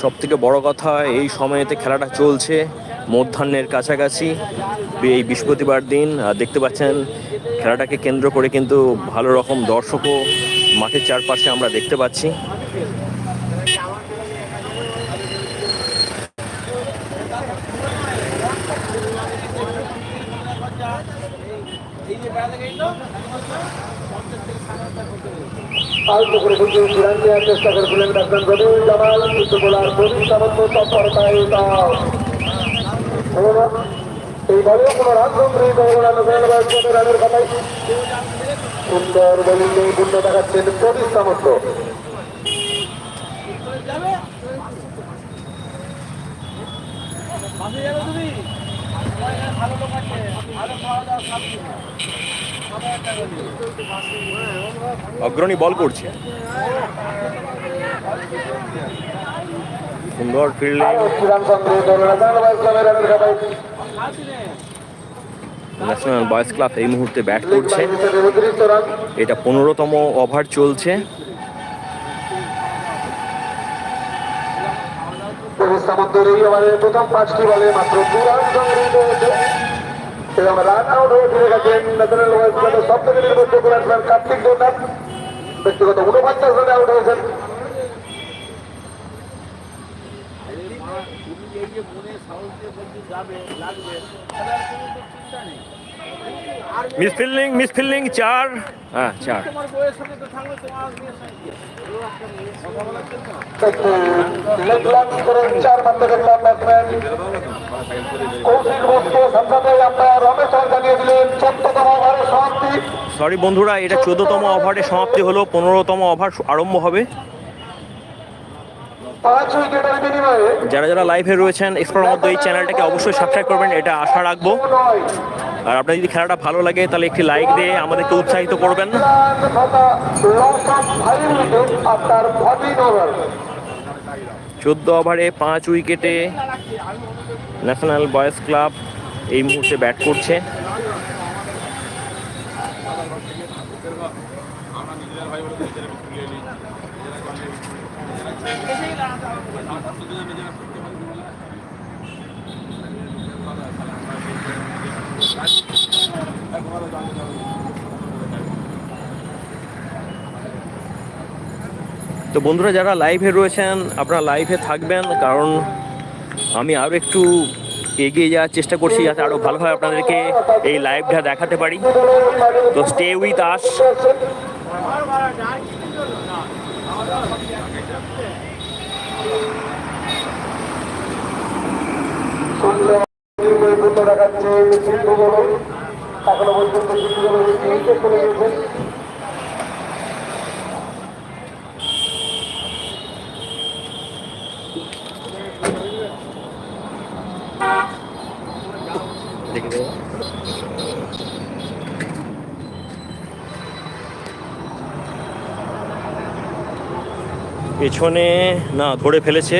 সব থেকে বড় কথা, এই সময়েতে খেলাটা চলছে মধ্যাহ্নের কাছাকাছি। এই বৃহস্পতিবার দিন দেখতে পাচ্ছেন খেলাটাকে কেন্দ্র করে কিন্তু ভালো রকম দর্শকও মাঠের চারপাশে আমরা দেখতে পাচ্ছি। আলতো করে কিন্তু ফিরান দেওয়ার চেষ্টা করেছিলেন ব্যাটসম্যান রবিউল জামাল, কিন্তু বোলার প্রদীপ সামন্ত তৎপরতায় এই বলেও কোনো কথাই। সুন্দর বোলিং পূর্ণ দেখাচ্ছেন প্রদীপ সামন্ত। অগ্রণী বল করছে। সুন্দর ন্যাশনাল বয়েজ ক্লাব এই মুহূর্তে ব্যাট করছে। এটা পনেরোতম ওভার চলছে। সামন্তের এই ওভারের প্রথম পাঁচটি বলে মাত্র দু রান সংগ্রহিত হয়েছে এবং রান আউট হয়ে ফিরে গেছেন ন্যাশনাল ওয়াইজ ক্লাবের সব থেকে নির্ভরযোগ্য কার্তিক দেবনাথ ব্যক্তিগত উনপঞ্চাশ রানে আউট হয়েছেন মিস ফিল্ডিং মিস ফিল্ডিং চার হ্যাঁ চার লাঞ্চ করেন চার ওভারের সমাপ্তি সরি বন্ধুরা এটা চোদ্দতম ওভারে সমাপ্তি হলো পনেরোতম ওভার আরম্ভ হবে। পাঁচ উইকেটের বিনিময়ে যারা যারা লাইভে রয়েছেন এক্সপ্লোর মধ্যে এই চ্যানেলটাকে অবশ্যই সাবস্ক্রাইব করবেন এটা আশা রাখব। আর আপনার যদি খেলাটা ভালো লাগে, তাহলে একটি লাইক দিয়ে আমাদেরকে উৎসাহিত করবেন। চোদ্দ ওভারে পাঁচ উইকেটে ন্যাশনাল বয়েজ ক্লাব এই মুহূর্তে ব্যাট করছে। তো বন্ধুরা, যারা লাইভে রয়েছেন, আপনারা লাইভে থাকবেন, কারণ আমি আরও একটু এগিয়ে যাওয়ার চেষ্টা করছি যাতে আরও ভালোভাবে আপনাদেরকে এই লাইভটা দেখাতে পারি। তো স্টে উইথ আস দেখাচ্ছে এখনও পর্যন্ত সিন্ধু বলুন উইকেট করে গিয়েছেন পেছনে না ধরে ফেলেছে।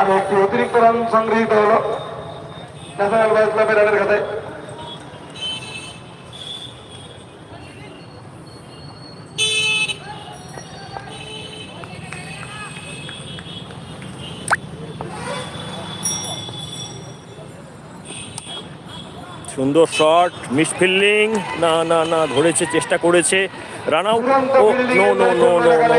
আর একটি অতিরিক্ত রান সংগৃহীত হলো। ন্যাশনাল বয়েজ ক্লাবের রানের খাতায় সুন্দর শট মিস ফিল্ডিং না না না ধরেছে চেষ্টা করেছে রান আউট ও no no no no no.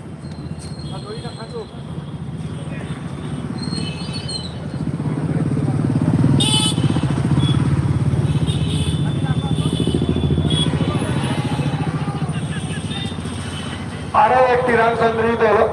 একটি রান সংগৃহীত হলো